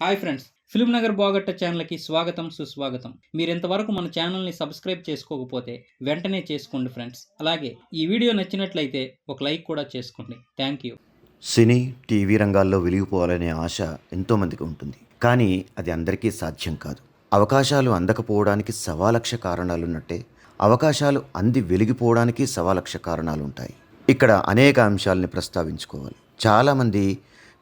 Hi friends film Nagar బాగట్ట ఛానల్కి స్వాగతం సుస్వాగతం. మీరు ఇంతవరకు మన ఛానల్ని సబ్స్క్రైబ్ చేసుకోకపోతే వెంటనే చేసుకోండి ఫ్రెండ్స్. అలాగే ఈ వీడియో నచ్చినట్లయితే ఒక లైక్ కూడా చేసుకోండి. Thank you. సినీ టీవీ రంగాల్లో వెలిగిపోవాలనే ఆశ ఎంతోమందికి ఉంటుంది. కానీ అది అందరికీ సాధ్యం కాదు. అవకాశాలు అందకపోవడానికి సవాలక్ష కారణాలున్నట్టే అవకాశాలు అంది వెలిగిపోవడానికి సవాలక్ష కారణాలు ఉంటాయి ఇక్కడ అనేక అంశాలని ప్రస్తావించుకోవాలి. చాలామంది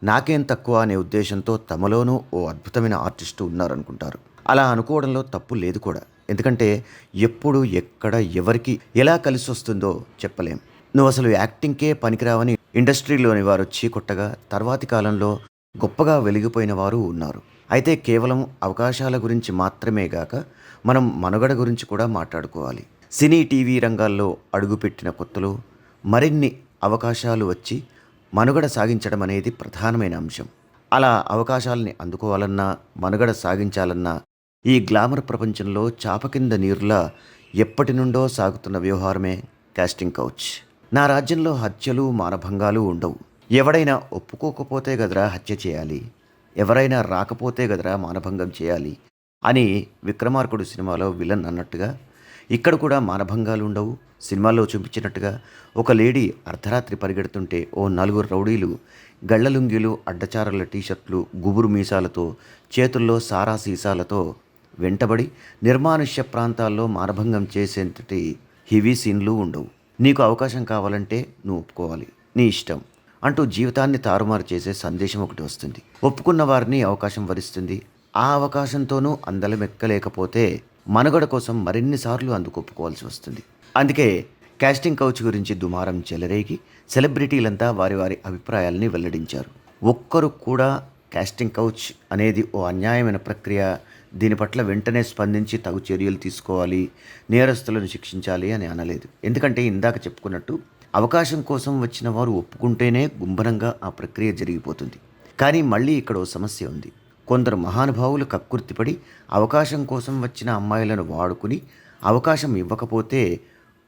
నాకేం తక్కువ అనే ఉద్దేశంతో తమలోనూ ఓ అద్భుతమైన ఆర్టిస్టు ఉన్నారనుకుంటారు. అలా అనుకోవడంలో తప్పు లేదు కూడా. ఎందుకంటే ఎప్పుడు ఎక్కడ ఎవరికి ఎలా కలిసి వస్తుందో చెప్పలేం. నువ్వు అసలు యాక్టింగ్కే పనికిరావని ఇండస్ట్రీలోని వారు వచ్చి కొట్టగా తర్వాతి కాలంలో గొప్పగా వెలిగిపోయిన వారు ఉన్నారు. అయితే కేవలం అవకాశాల గురించి మాత్రమే గాక మనం మనుగడ గురించి కూడా మాట్లాడుకోవాలి. సినీ టీవీ రంగాల్లో అడుగుపెట్టిన కొత్తలో మరిన్ని అవకాశాలు వచ్చి మనుగడ సాగించడం అనేది ప్రధానమైన అంశం. అలా అవకాశాలని అందుకోవాలన్నా మనుగడ సాగించాలన్నా ఈ గ్లామర్ ప్రపంచంలో చాప కింద నీరులా ఎప్పటి నుండో సాగుతున్న వ్యవహారమే కాస్టింగ్ కౌచ్. నా రాజ్యంలో హత్యలు మానభంగాలు ఉండవు. ఎవడైనా ఒప్పుకోకపోతే గదరా హత్య చేయాలి. ఎవరైనా రాకపోతే గదరా మానభంగం చేయాలి అని విక్రమార్కుడు సినిమాలో విలన్ అన్నట్టుగా ఇక్కడ కూడా మానభంగాలు ఉండవు సినిమాల్లో చూపించినట్టుగా ఒక లేడీ అర్ధరాత్రి పరిగెడుతుంటే ఓ నలుగురు రౌడీలు గళ్ళలుంగిలు అడ్డచారల టీషర్ట్లు గుబురు మీసాలతో చేతుల్లో సారా సీసాలతో వెంటబడి నిర్మానుష్య ప్రాంతాల్లో మానభంగం చేసేంతటి హెవీ సీన్లు ఉండవు. నీకు అవకాశం కావాలంటే నువ్వు ఒప్పుకోవాలి. నీ ఇష్టం అంటూ జీవితాన్ని తారుమారు చేసే సందేశం ఒకటి వస్తుంది. ఒప్పుకున్న వారిని అవకాశం వరిస్తుంది. ఆ అవకాశంతోనూ అందలమెక్కలేకపోతే మనుగడ కోసం మరిన్నిసార్లు అందుకు ఒప్పుకోవాల్సి వస్తుంది. అందుకే కాస్టింగ్ కౌచ్ గురించి దుమారం చెలరేగి సెలబ్రిటీలంతా వారి వారి అభిప్రాయాల్ని వెల్లడించారు. ఒక్కరు కూడా కాస్టింగ్ కౌచ్ అనేది ఓ అన్యాయమైన ప్రక్రియ. దీని పట్ల వెంటనే స్పందించి తగు చర్యలు తీసుకోవాలి నేరస్తులను శిక్షించాలి అని అనలేదు. ఎందుకంటే ఇందాక చెప్పుకున్నట్టు అవకాశం కోసం వచ్చిన వారు ఒప్పుకుంటేనే గుంభనంగా ఆ ప్రక్రియ జరిగిపోతుంది. కానీ మళ్ళీ ఇక్కడ ఓ సమస్య ఉంది. కొందరు మహానుభావులు కక్కుర్తిపడి అవకాశం కోసం వచ్చిన అమ్మాయిలను వాడుకుని అవకాశం ఇవ్వకపోతే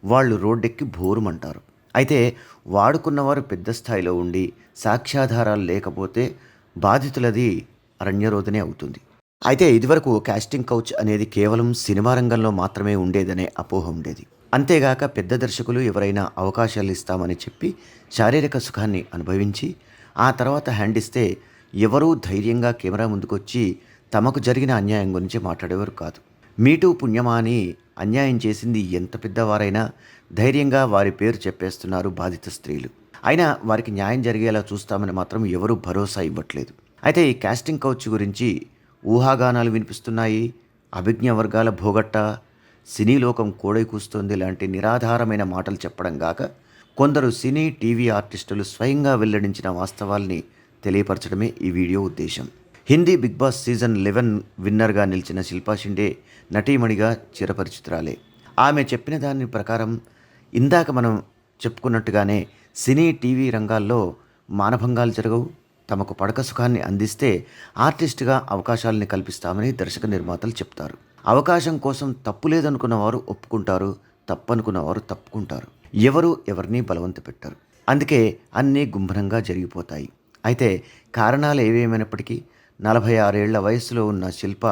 వాళ్ళు రోడ్డెక్కి భోరుమంటారు అయితే వాడుకున్నవారు పెద్ద స్థాయిలో ఉండి సాక్ష్యాధారాలు లేకపోతే బాధితులది అరణ్యరోధనే అవుతుంది. అయితే ఇదివరకు కాస్టింగ్ కౌచ్ అనేది కేవలం సినిమా రంగంలో మాత్రమే ఉండేదనే అపోహ ఉండేది. అంతేగాక పెద్ద దర్శకులు ఎవరైనా అవకాశాలు ఇస్తామని చెప్పి శారీరక సుఖాన్ని అనుభవించి ఆ తర్వాత హ్యాండ్ ఇస్తే ఎవరూ ధైర్యంగా కెమెరా ముందుకొచ్చి తమకు జరిగిన అన్యాయం గురించి మాట్లాడేవారు కాదు. మీటూ పుణ్యమా అని అన్యాయం చేసింది ఎంత పెద్దవారైనా ధైర్యంగా వారి పేరు చెప్పేస్తున్నారు బాధిత స్త్రీలు. అయినా వారికి న్యాయం జరిగేలా చూస్తామని మాత్రం ఎవరూ భరోసా ఇవ్వట్లేదు. అయితే ఈ కాస్టింగ్ కౌచ్ గురించి ఊహాగానాలు వినిపిస్తున్నాయి. అభిజ్ఞ వర్గాల భోగట్ట సినీ లోకం కోడై కూస్తోంది లాంటి నిరాధారమైన మాటలు చెప్పడం గాక కొందరు సినీ టీవీ ఆర్టిస్టులు స్వయంగా వెల్లడించిన వాస్తవాల్ని తెలియపరచడమే ఈ వీడియో ఉద్దేశం. Hindi big boss season eleven విన్నర్గా నిలిచిన శిల్పా షిండే నటీమణిగా చిరపరిచితురాలే. ఆమె చెప్పిన దాని ప్రకారం ఇందాక మనం చెప్పుకున్నట్టుగానే సినీ టీవీ రంగాల్లో మానభంగాలు జరగవు. తమకు పడక సుఖాన్ని అందిస్తే ఆర్టిస్ట్గా అవకాశాలని కల్పిస్తామని దర్శక నిర్మాతలు చెప్తారు. అవకాశం కోసం తప్పు లేదనుకున్న వారు ఒప్పుకుంటారు తప్పనుకున్న వారు తప్పుకుంటారు. ఎవరు ఎవరిని బలవంత పెట్టారు అందుకే అన్నీ గుంభనంగా జరిగిపోతాయి. అయితే కారణాలు ఏవేమైనప్పటికీ నలభై ఆరేళ్ళ వయస్సులో ఉన్న శిల్ప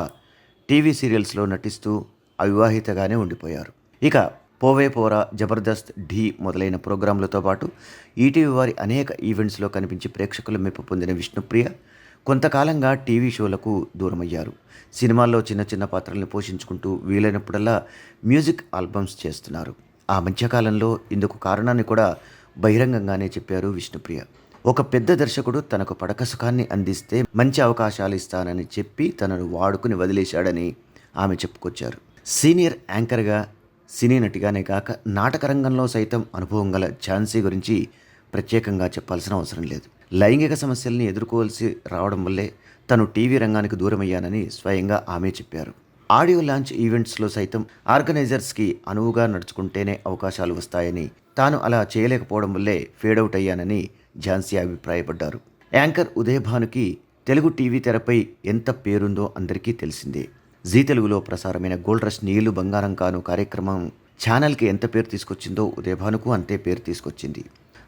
టీవీ సీరియల్స్లో నటిస్తూ అవివాహితగానే ఉండిపోయారు. ఇక పోవే పోరా జబర్దస్త్ ఢీ మొదలైన ప్రోగ్రాంలతో పాటు ఈటీవీ వారి అనేక ఈవెంట్స్లో కనిపించి ప్రేక్షకుల మెప్పు పొందిన విష్ణుప్రియ కొంతకాలంగా టీవీ షోలకు దూరమయ్యారు. సినిమాల్లో చిన్న చిన్న పాత్రల్ని పోషించుకుంటూ వీలైనప్పుడల్లా మ్యూజిక్ ఆల్బమ్స్ చేస్తున్నారు. ఆ మధ్యకాలంలో ఇందుకు కారణాన్ని కూడా బహిరంగంగానే చెప్పారు విష్ణుప్రియ. ఒక పెద్ద దర్శకుడు తనకు పడక సుఖాన్ని అందిస్తే మంచి అవకాశాలు ఇస్తానని చెప్పి తనను వాడుకుని వదిలేశాడని ఆమె చెప్పుకొచ్చారు. సీనియర్ యాంకర్గా సినీ నటిగానే కాక నాటక రంగంలో సైతం అనుభవం గల ఝాన్సీ గురించి ప్రత్యేకంగా చెప్పాల్సిన అవసరం లేదు. లైంగిక సమస్యల్ని ఎదుర్కోవాల్సి రావడం వల్లే తను టీవీ రంగానికి దూరమయ్యానని స్వయంగా ఆమె చెప్పారు. ఆడియో లాంచ్ ఈవెంట్స్లో సైతం ఆర్గనైజర్స్కి అనువుగా నడుచుకుంటేనే అవకాశాలు వస్తాయని తాను అలా చేయలేకపోవడం వల్లే ఫేడౌట్ అయ్యానని ఝాన్సీ అభిప్రాయపడ్డారు. యాంకర్ ఉదయభానుకి తెలుగు టీవీ తెరపై ఎంత పేరుందో అందరికీ తెలిసిందే. జీ తెలుగులో ప్రసారమైన గోల్డ్ రష్ నీళ్ళు బంగారం కాను కార్యక్రమం ఛానల్కి ఎంత పేరు తీసుకొచ్చిందో ఉదయభానుకు అంతే పేరు తీసుకొచ్చింది.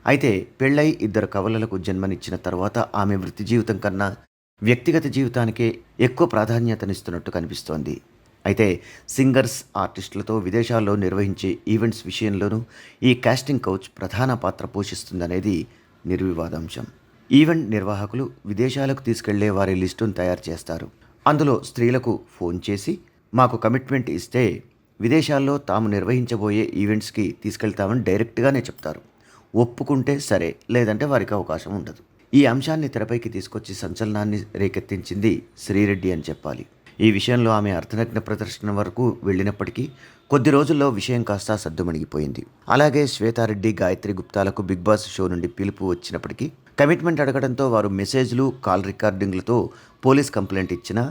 అయితే పెళ్ళై ఇద్దరు కవలలకు జన్మనిచ్చిన తర్వాత ఆమె వృత్తి జీవితం కన్నా వ్యక్తిగత జీవితానికే ఎక్కువ ప్రాధాన్యతనిస్తున్నట్టు కనిపిస్తోంది. అయితే సింగర్స్ ఆర్టిస్టులతో విదేశాల్లో నిర్వహించే ఈవెంట్స్ విషయంలోనూ ఈ కాస్టింగ్ కౌచ్ ప్రధాన పాత్ర పోషిస్తుందనేది నిర్వివాదాంశం. ఈవెంట్ నిర్వాహకులు విదేశాలకు తీసుకెళ్ళే వారి లిస్టును తయారు చేస్తారు. అందులో స్త్రీలకు ఫోన్ చేసి మాకు కమిట్మెంట్ ఇస్తే విదేశాల్లో తాము నిర్వహించబోయే ఈవెంట్స్కి తీసుకెళ్తామని డైరెక్ట్గానే చెప్తారు. ఒప్పుకుంటే సరే లేదంటే వారికి అవకాశం ఉండదు. ఈ అంశాన్ని తెరపైకి తీసుకొచ్చి సంచలనాన్ని రేకెత్తించింది శ్రీరెడ్డి అని చెప్పాలి. ఈ విషయంలో ఆమె అర్థనగ్న ప్రదర్శన వరకు వెళ్ళినప్పటికీ కొద్ది రోజుల్లో విషయం కాస్త సద్దుమణిగిపోయింది అలాగే శ్వేతారెడ్డి గాయత్రి గుప్తాలకు బిగ్ బాస్ షో నుండి పిలుపు వచ్చినప్పటికీ కమిట్మెంట్ అడగడంతో వారు మెసేజ్లు కాల్ రికార్డింగ్లతో పోలీస్ కంప్లైంట్ ఇచ్చినా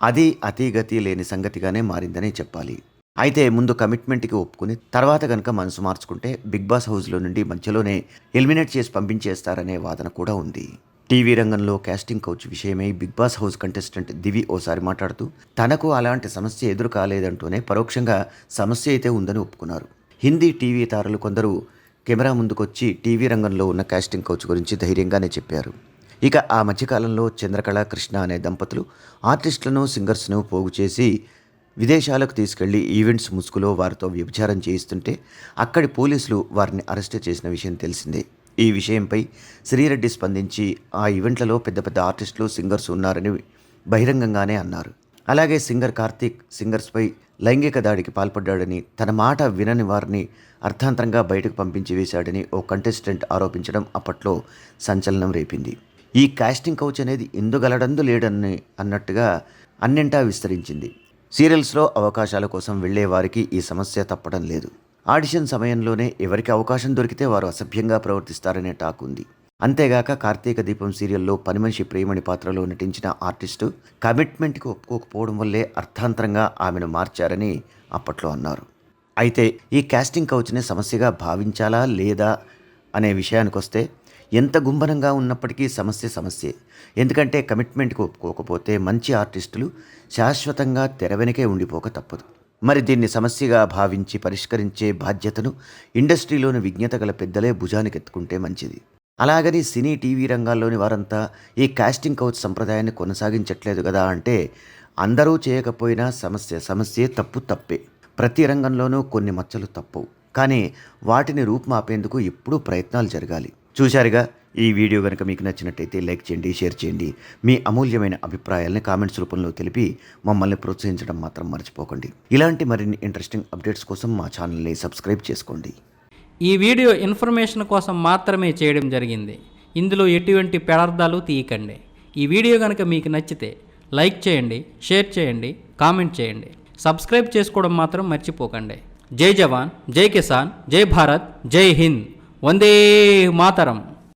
అది అతీగతి లేని సంగతిగానే మారిందని చెప్పాలి. అయితే ముందు కమిట్మెంట్కి ఒప్పుకుని తర్వాత కనుక మనసు మార్చుకుంటే బిగ్ బాస్ హౌస్లో నుండి మధ్యలోనే ఎలిమినేట్ చేసి పంపించేస్తారనే వాదన కూడా ఉంది. టీవీ రంగంలో కాస్టింగ్ కౌచ్ విషయమై big boss house contestant Divi ఓసారి మాట్లాడుతూ తనకు అలాంటి సమస్య ఎదురు కాలేదంటూనే పరోక్షంగా సమస్య అయితే ఉందని ఒప్పుకున్నారు. హిందీ టీవీ తారలు కొందరు కెమెరా ముందుకొచ్చి టీవీ రంగంలో ఉన్న కాస్టింగ్ కౌచ్ గురించి ధైర్యంగానే చెప్పారు. ఇక ఆ మధ్యకాలంలో చంద్రకళ కృష్ణ అనే దంపతులు ఆర్టిస్టులను సింగర్స్ను పోగు చేసి విదేశాలకు తీసుకెళ్ళి ఈవెంట్స్ ముసుగులో వారితో వ్యభిచారం చేయిస్తుంటే అక్కడి పోలీసులు వారిని అరెస్ట్ చేసిన విషయం తెలిసిందే. ఈ విషయంపై శ్రీరెడ్డి స్పందించి ఆ ఈవెంట్లలో పెద్ద పెద్ద ఆర్టిస్టులు సింగర్స్ ఉన్నారని బహిరంగంగానే అన్నారు. అలాగే సింగర్ కార్తీక్ సింగర్స్పై లైంగిక దాడికి పాల్పడ్డాడని తన మాట వినని వారిని అర్థాంతరంగా బయటకు పంపించి వేశాడని ఓ కంటెస్టెంట్ ఆరోపించడం అప్పట్లో సంచలనం రేపింది. ఈ కాస్టింగ్ కౌచ్ అనేది ఎందుగలడందు లేడని అన్నట్టుగా అన్నింటా విస్తరించింది. సీరియల్స్లో అవకాశాల కోసం వెళ్ళే వారికి ఈ సమస్య తప్పడం లేదు. ఆడిషన్ సమయంలోనే ఎవరికి అవకాశం దొరికితే వారు అసభ్యంగా ప్రవర్తిస్తారనే టాక్ ఉంది. అంతేగాక కార్తీక దీపం సీరియల్లో పనిమనిషి ప్రేమణి పాత్రలో నటించిన ఆర్టిస్టు కమిట్మెంట్కి ఒప్పుకోకపోవడం వల్లే అర్థాంతరంగా ఆమెను మార్చారని అప్పట్లో అన్నారు. అయితే ఈ కాస్టింగ్ కౌచ్ని సమస్యగా భావించాలా లేదా అనే విషయానికొస్తే ఎంత గుంభనంగా ఉన్నప్పటికీ సమస్య సమస్యే. ఎందుకంటే కమిట్మెంట్కి ఒప్పుకోకపోతే మంచి ఆర్టిస్టులు శాశ్వతంగా తెర వెనకే ఉండిపోక తప్పదు. మరి దీన్ని సమస్యగా భావించి పరిష్కరించే బాధ్యతను ఇండస్ట్రీలోని విజ్ఞత గల పెద్దలే భుజానికి ఎత్తుకుంటే మంచిది. అలాగని సినీ టీవీ రంగాల్లోని వారంతా ఈ కాస్టింగ్ కౌచ్ సంప్రదాయాన్ని కొనసాగించట్లేదు కదా అంటే అందరూ చేయకపోయినా సమస్య సమస్యే తప్పు తప్పే. ప్రతి రంగంలోనూ కొన్ని మచ్చలు తప్పవు. కానీ వాటిని రూపుమాపేందుకు ఎప్పుడూ ప్రయత్నాలు జరగాలి. చూశారుగా? ఈ వీడియో కనుక మీకు నచ్చినట్టయితే లైక్ చేయండి షేర్ చేయండి. మీ అమూల్యమైన అభిప్రాయాల్ని కామెంట్స్ రూపంలో తెలిపి మమ్మల్ని ప్రోత్సహించడం మాత్రం మర్చిపోకండి. ఇలాంటి మరిన్ని ఇంట్రెస్టింగ్ అప్డేట్స్ కోసం మా ఛానల్ని సబ్స్క్రైబ్ చేసుకోండి. ఈ వీడియో ఇన్ఫర్మేషన్ కోసం మాత్రమే చేయడం జరిగింది. ఇందులో ఎటువంటి పెడార్థాలు తీయకండి. ఈ వీడియో కనుక మీకు నచ్చితే లైక్ చేయండి షేర్ చేయండి కామెంట్ చేయండి. సబ్స్క్రైబ్ చేసుకోవడం మాత్రం మర్చిపోకండి. జై జవాన్ జై కిసాన్ జై భారత్ జై హింద్. వందే మాతరం